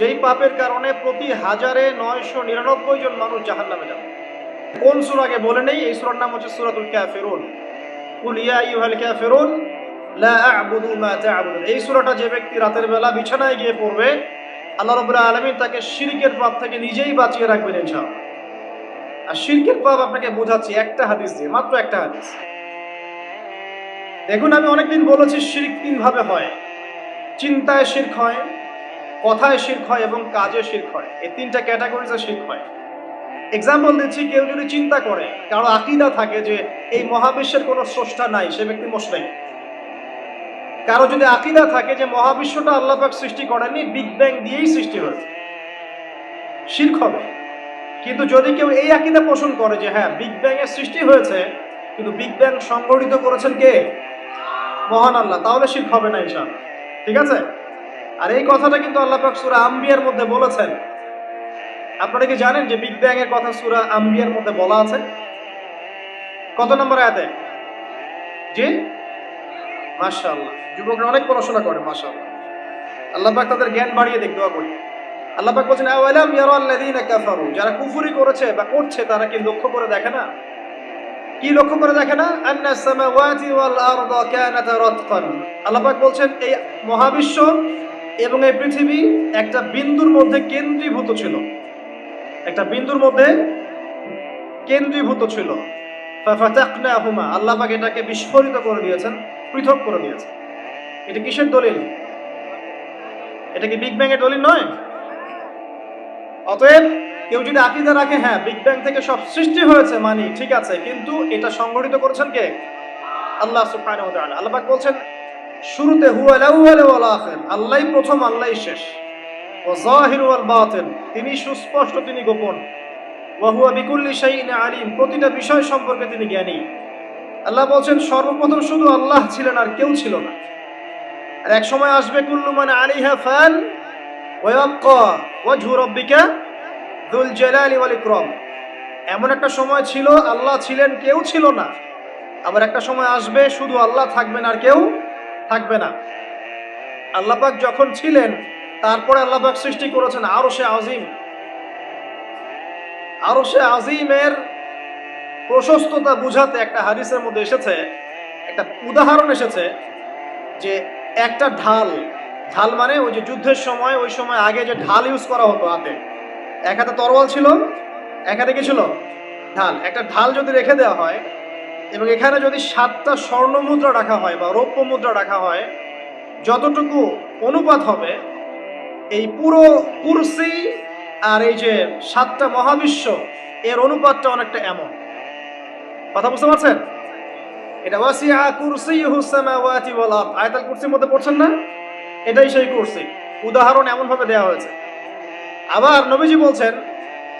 যেই পাপের কারণে প্রতি হাজারে নয়শো নিরানব্বই জন মানুষ জাহান নামে যাবে। কোন সুরাকে বলে নেই? এই সুরার নাম হচ্ছে সুরাতুল ক্যাফেরুন কুল ইয়া আইয়ুহাল ক্যাফেরুন লা আ'বুদু মা তা'বুদুন এই সূরাটা যে ব্যক্তি রাতের বেলা বিছানায় গিয়ে পড়বে, আল্লাহ রাব্বুল আলামিন তাকে শিরকের পাপ থেকে নিজেই বাঁচিয়ে রাখবেন ইনশাআল্লাহ। আর শিরকের পাপ আপনাকে বোঝাচ্ছি একটা হাদিস দিয়ে, মাত্র একটা হাদিস। দেখুন, আমি অনেকদিন বলেছি শিরক তিন ভাবে হয়। চিন্তায় শিরক হয় কথায় শিরক হয় এবং কাজে শিরক হয়। এই তিনটা ক্যাটাগরিজে শিরক হয়। এক্সাম্পল দিচ্ছি, কেউ যদি চিন্তা করে, কারও আকিদা থাকে যে এই মহাবিশ্বের কোনো স্রষ্টা নাই, সে ব্যক্তি মুসলিম। কারও যদি আকিদা থাকে যে মহাবিশ্বটা আল্লাহ পাক সৃষ্টি করেনি বিগ ব্যাং দিয়েই সৃষ্টি হয়েছে। শির্ক হবে। কিন্তু যদি কেউ এই আকিদা পোষণ করে যে হ্যাঁ বিগ ব্যাং এর সৃষ্টি হয়েছে, কিন্তু বিগ ব্যাং সংগঠিত করেছেন কে? মহান আল্লাহ। তাহলে শির্ক হবে না, ইনশাআল্লাহ। ঠিক আছে? আর এই কথাটা কিন্তু আল্লাহ পাক সূরা আম্বিয়ার মধ্যে বলেছেন। আপনারা কি জানেন যে বিগ ব্যাং এর কথা সুরা আম্বিয়ার মধ্যে বলা আছে? কত নম্বর আয়াতে? জি? মাশাআল্লাহ। যুবকরা অনেক পড়াশোনা করে, মাশাআল্লাহ। আল্লাহ পাক তাদের জ্ঞান বাড়িয়ে দেখ, দোয়া করি। আল্লাহ পাক বলছেন, আওয়ালাম ইয়ারাল্লাযীনা কাফারু? যারা কুফরি করেছে বা করছে, তারা কি লক্ষ্য করে দেখে না? কি লক্ষ্য করে দেখে না? আন্না সামাওয়াতি ওয়াল আরদা কানাতা রাতকান। আল্লাহ পাক বলছেন, এই মহাবিশ্ব এবং এই পৃথিবী একটা বিন্দুর মধ্যে কেন্দ্রীভূত ছিল। একটা বিন্দুর মধ্যে কেন্দ্রীভূত ছিল। আল্লাহ পাক এটাকে বিস্ফোরিত করে দিয়েছেন, পৃথক করে দিয়েছেন। এটা কিসের দলিল? এটা কি বিগ ব্যাং এর দলিল নয়? অতএব কেউ যদি আকিদা রাখে হ্যাঁ বিগ ব্যাং থেকে সব সৃষ্টি হয়েছে মানি, ঠিক আছে, কিন্তু এটা সংগঠিত করেছেন কে? আল্লাহ তাআলা। আল্লাহ পাক বলছেন শুরুতে আল্লাহই প্রথম আল্লাহই শেষ। ওয়া যাহির ওয়াল বাতিন, তিনি সুস্পষ্ট, তিনি গোপন। ওয়া হুয়া বিকুল্লি শাইইন আলিম, প্রতিটা বিষয় সম্পর্কে তিনি জ্ঞানী। আল্লাহ বলছেন, সর্বপ্রথম শুধু আল্লাহ ছিলেন আর কেউ ছিল না। আর এক সময় আসবে, কুল্লু মানে আলিহা ফান ওয়াবকা ওয়াজহু রাব্বিকা দুল জালালি ওয়াল ইকরাম। এমন একটা সময় ছিল, আল্লাহ ছিলেন, কেউ ছিল না। আবার একটা সময় আসবে, শুধু আল্লাহ থাকবেন আর কেউ থাকবে না। আল্লাহ পাক যখন ছিলেন, তারপরে আল্লাহ পাক সৃষ্টি করেছেন আরও সে আজিম। আরও সে আজিমের প্রশস্ততা বুঝাতে একটা হাদিসের মধ্যে এসেছে, একটা উদাহরণ এসেছে যে একটা ঢাল ঢাল মানে ওই যে যুদ্ধের সময়, ওই সময় আগে যে ঢাল ইউজ করা হতো হাতে। এক হাতে তরোয়াল ছিল, এক হাতে কি ছিল? ঢাল। একটা ঢাল যদি রেখে দেওয়া হয় এবং এখানে যদি সাতটা স্বর্ণ মুদ্রা রাখা হয় বা রৌপ্য মুদ্রা রাখা হয়, যতটুকু অনুপাত হবে, এই পুরো কুরসি আর এই যে সাতটা মহাবিশ্ব, এর অনুপাতটা অনেকটা এমন। কথা বুঝতে পারছেন? এটা ওয়াসিআ কুরসি সামাওয়াতি ওয়াল আরদ। আয়াতুল কুরসির মধ্যে পড়ছেন না? এটাই সেই কুরসি। উদাহরণ এমন ভাবে দেওয়া হয়েছে। আবার নবীজি বলছেন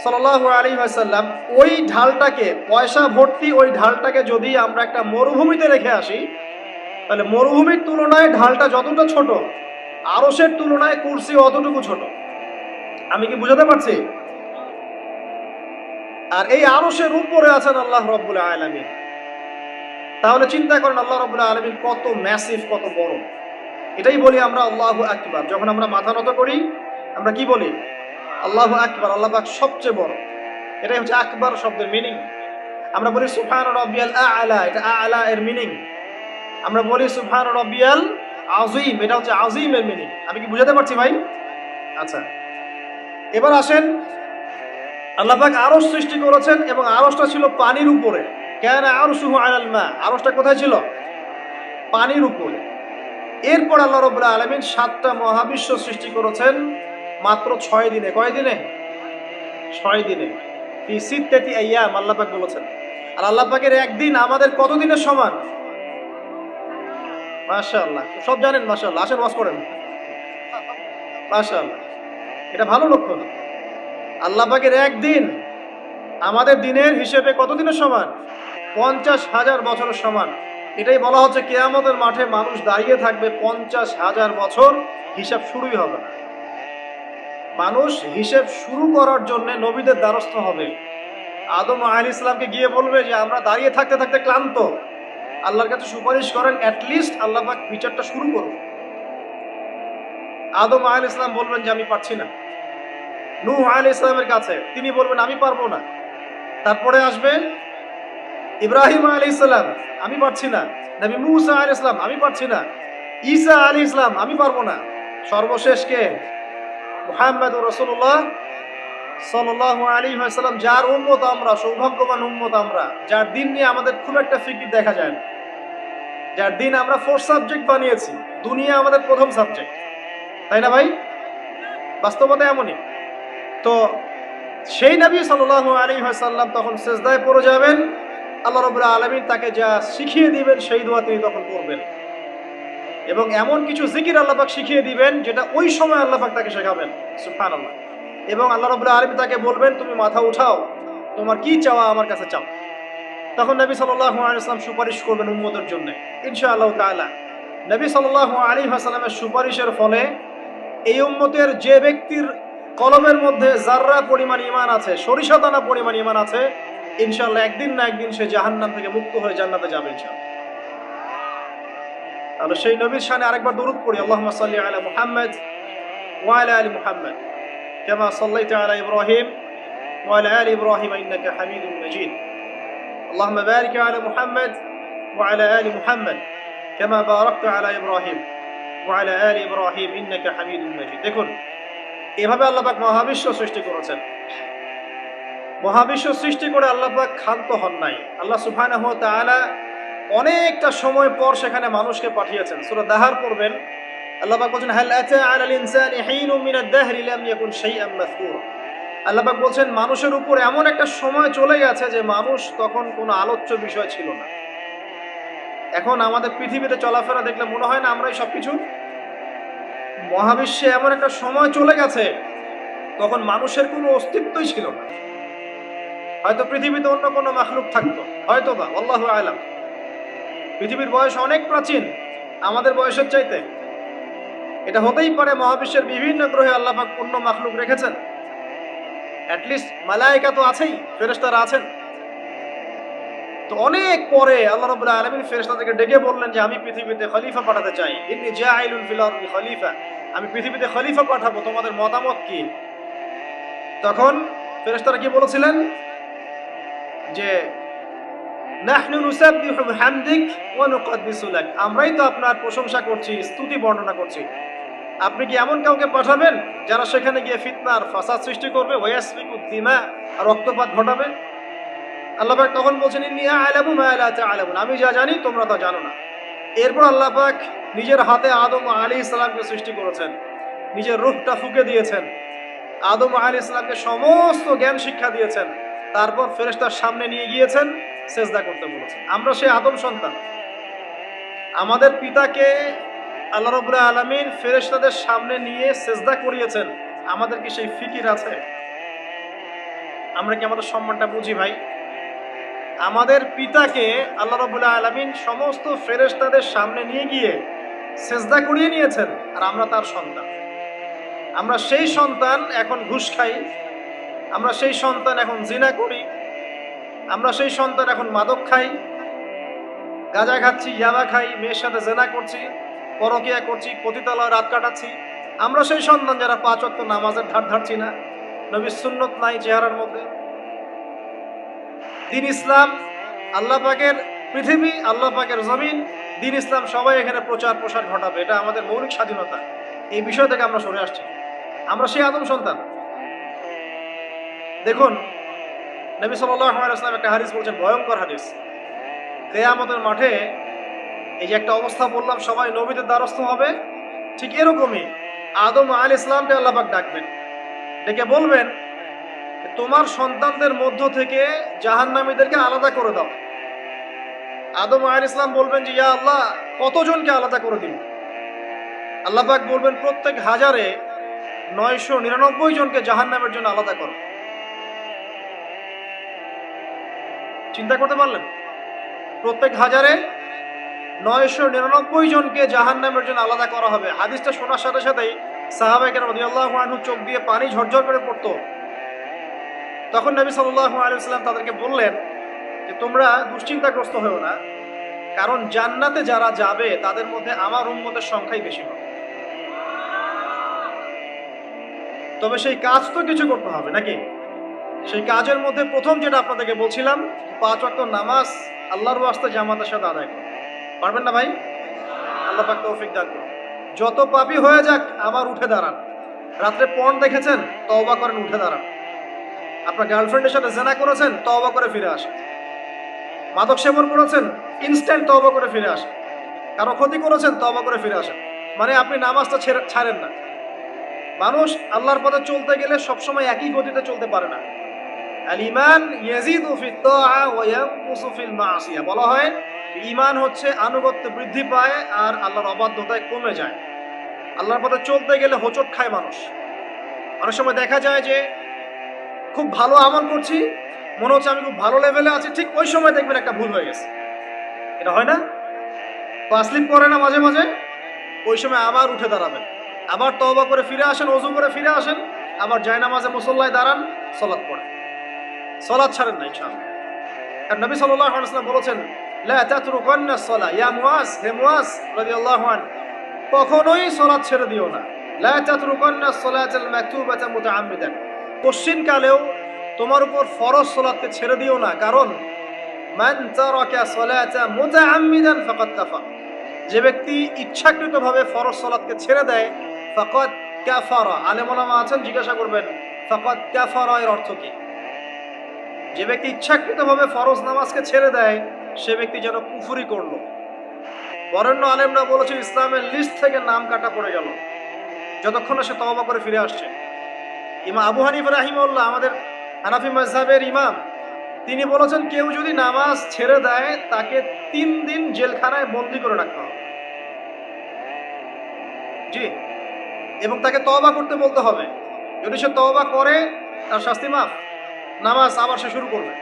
সাল্লাল্লাহু আলাইহি ওয়াসাল্লাম, ওই ঢালটাকে, পয়সা ভর্তি ওই ঢালটাকে যদি আমরা একটা মরুভূমিতে রেখে আসি, তাহলে মরুভূমির তুলনায় ঢালটা যতটা ছোট, আরশের তুলনায় কুরসি অতটুকু ছোট। আমি কি বুঝাতে পারছি? আর এই আরশের উপরে আছেন আল্লাহ রব্বুল আলামিন। তাহলে চিন্তা করেন আল্লাহ রব্বুল আলামিন কত ম্যাসিভ কত বড়। এটাই বলি আমরা আল্লাহ আকবার। যখন আমরা মাথা নত করি, আমরা কি বলি? আল্লাহ আকবার, আল্লাহ সবচেয়ে বড়। এটাই হচ্ছে আকবার শব্দের মিনিং আমরা বলি সুফান রব্বিয়াল আলা, এটা আলা এর মিনিং আমরা বলি সুফান রব্বিয়াল আজিম এটা হচ্ছে আজিমের মিনিং আমি কি বুঝাতে পারছি ভাই? আচ্ছা। এবার আসেন, আল্লাহ আরশ সৃষ্টি করেছেন এবং আরসটা ছিল পানির উপরে। কেন আরশুহু আলাল মা। আরসটা কোথায় ছিল? পানির উপরে। এরপর আল্লাহ রবুল্লাহ আলমিন সাতটা মহাবিশ্ব সৃষ্টি করেছেন। মাত্র ছয় দিনে, কয় দিনে? ছয় দিনে। সিত্তাতি আইয়াম বলেছেন। আর আল্লাহ পাকের একদিন আমাদের কত দিনের সমান? মাশাআল্লাহ। সব জানেন মাশাআল্লাহ। আসেন, ওয়াজ করেন। মাশাআল্লাহ। এটা ভালো লক্ষণ। আল্লাহ পাকের একদিন আমাদের দিনের হিসেবে কত দিনের সমান? পঞ্চাশ হাজার বছরের সমান। এটাই বলা হচ্ছে কেয়ামতের মাঠে মানুষ দাঁড়িয়ে থাকবে পঞ্চাশ হাজার বছর হিসাব শুরুই হবে না। মানুষ হিসেব শুরু করার জন্য নবীদের দ্বারস্থ হবে। আদম আল ইসলামকে গিয়ে বলবে যে, আমরা দাঁড়িয়ে থাকতে থাকতে ক্লান্ত। আল্লাহর কাছে সুপারিশ করেন অ্যাটলিস্ট আল্লাহ পাক বিচারটা শুরু করুন। আদম আল ইসলাম বলবেন যে, আমি পারছি না। নূহ আলী ইসলামের কাছে তিনি বলবেন, আমি পারব না। তারপরে আসবে, ইব্রাহিম আলী ইসলাম আমি পারছি না। নবী মুসা আলী ইসলাম আমি পারছি না। ঈসা আলী ইসলাম আমি পারব না। সর্বশেষ কে? মুহাম্মদ রসুল্লাহ সাল্লাহ আলী সাল্লাম যার উম্মত আমরা, সৌভাগ্যবান উম্মত আমরা, যার দিন নিয়ে আমাদের খুব একটা ফিকির দেখা যায় না। যার দিন আমরা ফোর্থ সাবজেক্ট বানিয়েছি, দুনিয়া আমাদের প্রথম সাবজেক্ট তাই না ভাই? বাস্তবতা এমনই। তো সেই নবী সাল্লাহ আলী সাল্লাম তখন সেজদায় পড়ে যাবেন। আল্লাহ রবুল্লাহ আলমিন তাকে যা শিখিয়ে দিবেন, সেই দোয়া তিনি তখন করবেন। এবং এমন কিছু জিকির আল্লাপাক শিখিয়ে দিবেন যেটা ওই সময় আল্লাপাক তাকে শেখাবেন। সুফান আল্লাহ এবং আল্লাহ রবুল্লাহ আলমী তাকে বলবেন, তুমি মাথা উঠাও, তোমার কি চাওয়া আমার কাছে চাও। তখন নবী সাল্লাহ আলাইসলাম সুপারিশ করবেন উম্মতের জন্য। ইনশা আল্লাহ তালা নবী সাল্লাহ আলী হাসালামের সুপারিশের ফলে এই উম্মতের যে ব্যক্তির কলমের মধ্যে জাররা পরিমাণ ইমান আছে, সরিষা দানা পরিমাণ ইমান আছে ইনশাল্লাহ একদিন না একদিন সে জাহান্নাম থেকে মুক্ত হয়ে জান্নাতে যাবে ইনশাল্লাহ তাহলে সেই নবীর সামনে আরেকবার দরুদ পড়ি আল্লাহ সাল্লি আলা মুহাম্মদ ওয়ালা আলী মুহাম্মদ كما صليت على إبراهيم وعلى آل إبراهيم إنك حميد مجيد اللهم بارك على محمد وعلى آل محمد كما باركت على إبراهيم وعلى آل إبراهيم إنك حميد مجيد দেখুন এভাবে আল্লাহ পাক মহাবিশ্ব সৃষ্টি করেছেন মহাবিশ্ব সৃষ্টি করে আল্লাহ পাক ক্ষান্ত হন নাই আল্লাহ সুবহানাহু ওয়া তাআলা অনেকটা সময় পর সেখানে মানুষকে পাঠিয়েছেন। সুরা দাহার পড়বেন। আল্লাহ পাক বলছেন, হাল আতা আলাল ইনসানি হিনুম মিনাদ দাহরি লাম ইয়াকুন শাইআন মাযকুরা। আল্লাহ পাক বলছেন, মানুষের উপর এমন একটা সময় চলে গেছে যে মানুষ তখন কোনো আলোচ্য বিষয় ছিল না। এখন আমাদের পৃথিবীতে চলাফেরা দেখলে মনে হয় না আমরাই সবকিছু? মহাবিশ্বে এমন একটা সময় চলে গেছে, তখন মানুষের কোনো অস্তিত্বই ছিল না। হয়তো পৃথিবীতে অন্য কোনো মাখলুক থাকতো হয়তো বা আল্লাহ আলাম। পৃথিবীর বয়স অনেক প্রাচীন, আমাদের বয়সের চাইতে। এটা হতেই পারে মহাবিশ্বের বিভিন্ন গ্রহে আল্লাহ পাক অন্য মাখলুক রেখেছেন। অ্যাটলিস্ট মালায়িকা তো আছেই, ফেরেশতারা আছেন। তো অনেক পরে আল্লাহ রাব্বুল আলামিন ফেরেশতাদেরকে ডেকে বললেন যে, আমি পৃথিবীতে খলিফা পাঠাতে চাই। ইন্নী জাইলুল ফিল আরদি খলিফা। আমি পৃথিবীতে খলিফা পাঠাবো, তোমাদের মতামত কি? তখন ফেরেশতারা কি বলেছিলেন? যে নাহনু নুসাব্বিহু বিহামদিক ওয়া নুকদ্দিসু লাক। আমরাই তো আপনার প্রশংসা করছি, স্তুতি বর্ণনা করছি। আপনি কি এমন কাউকে পাঠাবেন যারা সেখানে গিয়ে ফিতনার ফাসাদ সৃষ্টি করবে? ওয়াসফিকু দিমা, রক্তপাত ঘটাবে। আল্লাহ পাক তখন বলছেন, ইন্নী আ'লামু মা লা তা'লামুন আমি যা জানি, তোমরা তা জানো না। এরপর আল্লাহ পাক নিজের হাতে আদম আলী ইসলামকে সৃষ্টি করেছেন। নিজের রূহটা ফুকে দিয়েছেন। আদম আলী ইসলামকে সমস্ত জ্ঞান শিক্ষা দিয়েছেন। তারপর ফেরেশতার সামনে নিয়ে গিয়েছেন। সেজদা করতে বলেছেন আমরা সেই আদম সন্তান। আমাদের পিতাকে আল্লাহ রবুল্লাহ আলমিন ফেরেশতাদের সামনে নিয়ে সেজদা করিয়েছেন। আমাদের কি সেই ফিকির আছে? আমরা কি আমাদের সম্মানটা বুঝি ভাই? আমাদের পিতাকে আল্লাহ রবুল্লাহ আলমিন সমস্ত ফেরেশতাদের সামনে নিয়ে গিয়ে সেজদা করিয়ে নিয়েছেন, আর আমরা তার সন্তান। আমরা সেই সন্তান এখন ঘুষ খাই। আমরা সেই সন্তান এখন জিনা করি। আমরা সেই সন্তান এখন মাদক খাই, গাঁজা খাচ্ছি, ইয়াবা খাই, মেয়ের সাথে জেনা করছি, পরকিয়া করছি, পতিতালয় রাত কাটাচ্ছি। আমরা সেই সন্তান যারা পাঁচ অক্ট নামাজের ধার ধারছি না। নবী সুন্নত নাই চেহারার মধ্যে। দিন ইসলাম, আল্লাহ পাকের পৃথিবী, আল্লাহ পাকের জমিন, দিন ইসলাম সবাই এখানে প্রচার প্রসার ঘটাবে। এটা আমাদের মৌলিক স্বাধীনতা। এই বিষয় থেকে আমরা সরে আসছি। আমরা সেই আদম সন্তান। দেখুন নবী সাল্লাম একটা হাদিস বলছেন, ভয়ঙ্কর হাদিস। কেয়ামতের মাঠে এই যে একটা অবস্থা বললাম, সবাই নবীদের দ্বারস্থ হবে, ঠিক এরকমই আদম আল ইসলামকে আল্লাপাক ডাকবেন। ডেকে বলবেন, তোমার সন্তানদের মধ্য থেকে জাহান্নামীদেরকে আলাদা করে দাও। আদম আল ইসলাম বলবেন যে, ইয়া আল্লাহ, কতজনকে আলাদা করে দিন আল্লাপাক বলবেন, প্রত্যেক হাজারে নয়শো নিরানব্বই জনকে জাহান্নামের জন্য আলাদা করো। চিন্তা করতে পারলেন? প্রত্যেক হাজারে নয়শো নিরানব্বই জনকে জাহান নামের জন্য আলাদা করা হবে। হাদিসটা শোনার সাথে সাথেই সাহাবাইকের রদিয়াল্লাহ আনহু চোখ দিয়ে পানি ঝরঝর করে পড়তো। তখন নবী সাল্লাহ আলিয়াল্লাম তাদেরকে বললেন যে, তোমরা দুশ্চিন্তাগ্রস্ত হয়েও না। কারণ জান্নাতে যারা যাবে, তাদের মধ্যে আমার উন্মতের সংখ্যাই বেশি হবে। তবে সেই কাজ তো কিছু করতে হবে, নাকি? সেই কাজের মধ্যে প্রথম যেটা আপনাদেরকে বলছিলাম, পাঁচ ওয়াক্ত নামাজ আল্লাহর ওয়াস্তে জামাতের সাথে আদায় করুন। পারবেন না ভাই? আল্লাহ পাক তৌফিক দান করুন। যত পাপি হয়ে যাক, আবার উঠে দাঁড়ান। রাত্রে পর্ন দেখেছেন? তওবা করেন, উঠে দাঁড়ান। আপনার গার্লফ্রেন্ডের সাথে জেনা করেছেন? তওবা করে ফিরে আসেন। মাদক সেবন করেছেন? ইনস্ট্যান্ট তওবা করে ফিরে আসেন। কারও ক্ষতি করেছেন? তওবা করে ফিরে আসেন। মানে আপনি নামাজটা ছেড়ে- ছাড়েন না। মানুষ আল্লাহর পথে চলতে গেলে সবসময় একই গতিতে চলতে পারে না। ইমান ইয়াজিদু ফিত তাআ ওয়া ইয়ানকুসু ফিল মাসিয়া। বলা হয়, ঈমান হচ্ছে আনুগত্য বৃদ্ধি পায় আর আল্লাহর অবাধ্যতায় কমে যায়। আল্লাহর পথে চলতে গেলে হোঁচট খায় মানুষ। অনেক সময় দেখা যায় যে, খুব ভালো আমল করছি, মনে হচ্ছে আমি খুব ভালো লেভেলে আছি, ঠিক ওই সময় দেখবেন একটা ভুল হয়ে গেছে। এটা হয় না? পা স্লিপ করে না মাঝে মাঝে, ওই সময় আবার উঠে দাঁড়াবেন। আবার তওবা করে ফিরে আসেন অজু করে ফিরে আসেন, আবার জায়নামাজে মুসল্লায় দাঁড়ান সলাৎ পড়েন। সলাৎ ছাড়েন না, ইনশাআল্লাহ। কারণ নবী সাল্লাল্লাহু বলেছেন কখনোই সলাৎ ছেড়ে দিও না। লা তাতরুকান্না সলাতাল মাকতুবাতা মুতাআম্মিদান কোশ্চিন কালেও তোমার উপর ফরজ সলাতকে ছেড়ে দিও না, কারণ যে ব্যক্তি ইচ্ছাকৃতভাবে ফরজ সলাতকে ছেড়ে দেয়, ফাকাদ কাফারা। আলেম আছেন, জিজ্ঞাসা করবেন, ফাকাদ কাফারা এর অর্থ কি? যে ব্যক্তি ইচ্ছাকৃতভাবে ফরজ নামাজকে ছেড়ে দেয়, সে ব্যক্তি যেন কুফুরি করল। বরেণ্য আলেমরা বলেছেন ইসলামের লিস্ট থেকে নাম কাটা পড়ে গেল। যতক্ষণ সে তওবা করে ফিরে আসছে। ইমা আবু হানিফ রাহিমউল্লাহ আমাদের হানাফি মাজহাবের ইমাম, তিনি বলেছেন, কেউ যদি নামাজ ছেড়ে দেয়, তাকে তিন দিন জেলখানায় বন্দি করে রাখতে হবে। জি। এবং তাকে তওবা করতে বলতে হবে। যদি সে তওবা করে, তার শাস্তি মাফ। নামাজ আবার সে শুরু করবে।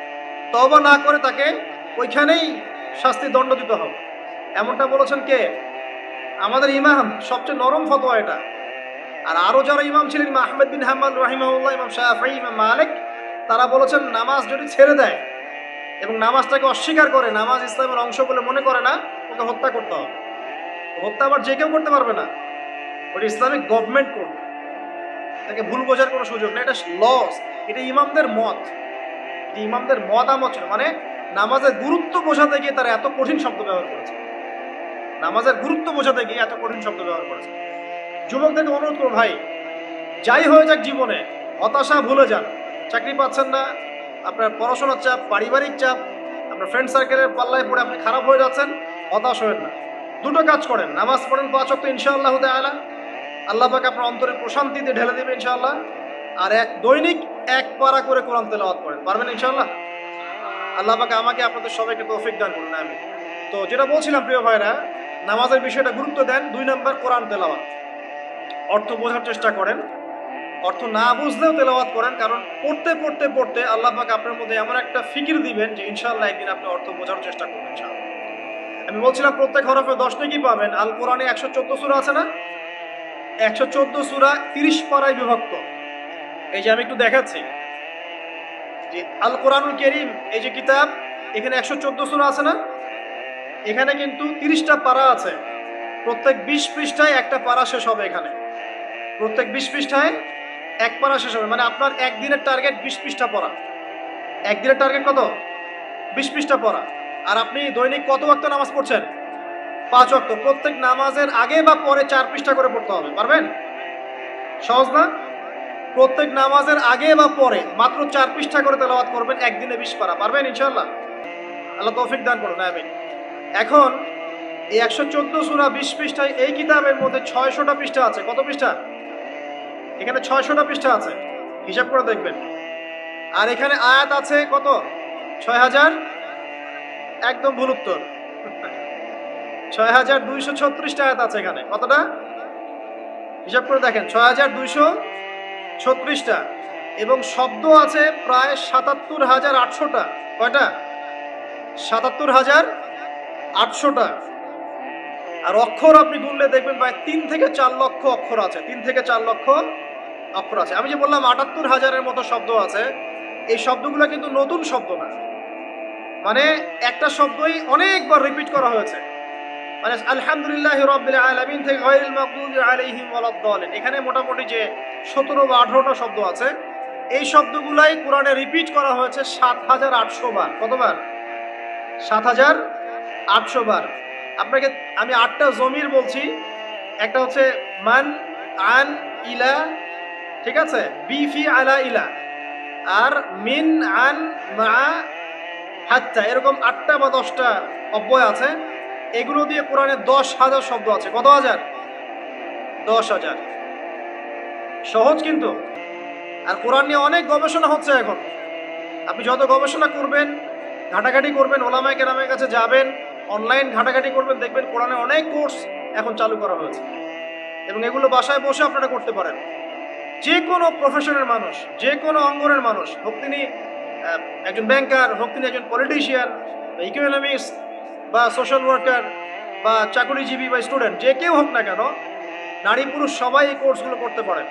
তওবা না করে তাকে ওইখানেই শাস্তি দণ্ড দিতে হবে। এমনটা বলেছেন কে? আমাদের ইমাম, সবচেয়ে নরম ফতোয়া এটা। আর আরও যারা ইমাম ছিলেন আহমেদ বিন হাম্মাল রাহিমাহুল্লাহ, ইমাম শাহি ইমাম মালিক, তারা বলেছেন নামাজ যদি ছেড়ে দেয় এবং নামাজটাকে অস্বীকার করে, নামাজ ইসলামের অংশ বলে মনে করে না, ওকে হত্যা করতে হবে। হত্যা আবার যে কেউ করতে পারবে না। ওটা ইসলামিক গভর্নমেন্ট করবে। তাকে ভুল বোঝার কোনো সুযোগ নেই, এটা লস এটা ইমামদের মত। এটা ইমামদের মতামত ছিল মানে নামাজের গুরুত্ব বোঝাতে গিয়ে তারা এত কঠিন শব্দ ব্যবহার করেছে। নামাজের গুরুত্ব বোঝাতে গিয়ে এত কঠিন শব্দ ব্যবহার করেছে। যুবকদেরকে অনুরোধ করো ভাই, যাই হয়ে যাক জীবনে, হতাশা ভুলে যান। চাকরি পাচ্ছেন না, আপনার পড়াশোনার চাপ, পারিবারিক চাপ, আপনার ফ্রেন্ড সার্কেলের পাল্লায় পড়ে আপনি খারাপ হয়ে যাচ্ছেন, হতাশ হবেন না। দুটো কাজ করেন, নামাজ পড়েন পাঁচ অক্ট ইনশাআল্লাহ তাআলা আল্লাহ পাক আপনার অন্তরে প্রশান্তিতে ঢেলে দেবে ইনশাআল্লাহ। আর এক দৈনিক এক পারা করে কোরআন তেলাওয়াত করেন পারবেন ইনশাআল্লাহ? আল্লাহ পাক আমাকে আপনাদের সবাইকে তৌফিক দান করুন আমি তো যেটা বলছিলাম, প্রিয় ভাইরা, নামাজের বিষয়টা গুরুত্ব দেন, দুই নম্বর কোরআন তেলাওয়াত। অর্থ বোঝার চেষ্টা করেন। অর্থ না বুঝলেও তেলাওয়াত করেন, কারণ পড়তে পড়তে পড়তে আল্লাহ পাক আপনার মধ্যে এমন একটা ফিকির দিবেন যে ইনশাআল্লাহ একদিন আপনি অর্থ বোঝার চেষ্টা করবেন, ইনশাআল্লাহ। আমি বলছিলাম, প্রত্যেক হরফে দশ নাকি পাবেন আল কোরআনে একশো চোদ্দ সুরা আছে না? একশো চোদ্দ সুরা তিরিশ পাড়ায় বিভক্ত। এই যে আমি একটু দেখাচ্ছি। যে আল কোরআনুল কেরিম, এই যে কিতাব, এখানে একশো চোদ্দ সুরা আছে না? এখানে কিন্তু তিরিশটা পারা আছে। প্রত্যেক বিশ পৃষ্ঠায় একটা পারা শেষ হবে এখানে। প্রত্যেক বিশ পৃষ্ঠায় এক পারা শেষ হবে। মানে আপনার একদিনের টার্গেট বিশ পৃষ্ঠা পড়া। একদিনের টার্গেট কত? বিশ পৃষ্ঠা পড়া। আর আপনি দৈনিক কত ওয়াক্ত নামাজ পড়ছেন? পাঁচ অক্ত প্রত্যেক নামাজের আগে বা পরে চার পৃষ্ঠা করে পড়তে হবে, পারবেন? সহজ না? প্রত্যেক নামাজের আগে বা পরে মাত্র চার পৃষ্ঠা করে তেলাওয়াত করবেন, একদিনে বিশ পারা, পারবেন ইনশাল্লাহ আল্লাহ তৌফিক দান করুন আমি এখন, এই একশো চোদ্দ সুরা বিশ পৃষ্ঠায় এই কিতাবের মধ্যে ছয়শোটা পৃষ্ঠা আছে। কত পৃষ্ঠা? এখানে ছয়শোটা পৃষ্ঠা আছে। হিসাব করে দেখবেন। আর এখানে আয়াত আছে কত? ছয় হাজার? একদম ভুল উত্তর। ছয় হাজার দুইশো ছত্রিশটা আয়াত আছে এখানে। কতটা? হিসাব করে দেখেন, ছয় হাজার দুইশো ছত্রিশটা এবং শব্দ আছে প্রায় সাতাত্তর হাজার আটশোটা কয়টা? সাতাত্তর হাজার আটশোটা আর অক্ষর আপনি গুনলে দেখবেন প্রায় তিন থেকে চার লক্ষ অক্ষর আছে। তিন থেকে চার লক্ষ অক্ষর আছে। আমি যে বললাম আটাত্তর হাজারের মতো শব্দ আছে, এই শব্দগুলো কিন্তু নতুন শব্দ না। মানে একটা শব্দই অনেকবার রিপিট করা হয়েছে। মানে আলহামদুলিল্লাহ রব্বিল আলামিন থেকে গায়রুল মাগদুবি আলাইহিম ওয়ালাদ-দালিন এখানে মোটামুটি যে সতেরো বা আঠারোটা শব্দ আছে, এই শব্দগুলাই কোরআনে রিপিট করা হয়েছে সাত হাজার আটশো বার। কতবার সাত হাজার আটশো বার। আপনাকে, আমি আটটা জমির বলছি, একটা হচ্ছে মান আন ইলা, ঠিক আছে? বিফি আলা ইলা। আর মিন আন মা হাত্তা, এরকম আটটা বা দশটা অব্যয় আছে। এগুলো দিয়ে কোরআনে দশ হাজার শব্দ আছে। কত হাজার? দশ হাজার। সহজ কিন্তু। আর কোরআন নিয়ে অনেক গবেষণা হচ্ছে এখন। আপনি যত গবেষণা করবেন, ঘাটাঘাটি করবেন, ওলামায় কেরামের কাছে যাবেন অনলাইন ঘাটাঘাটি করবেন, দেখবেন কোরআনে অনেক কোর্স এখন চালু করা হয়েছে। এবং এগুলো বাসায় বসে আপনারা করতে পারেন। যে কোনো প্রফেশনের মানুষ, যে কোনো অঙ্গনের মানুষ, হোক তিনি একজন ব্যাংকার হোক তিনি একজন পলিটিশিয়ান ইকোনমিক্স বা সোশ্যাল ওয়ার্কার বা চাকরিজীবী বা স্টুডেন্ট যে কেউ হোক না কেন নারী পুরুষ সবাই এই কোর্সগুলো করতে পারেন।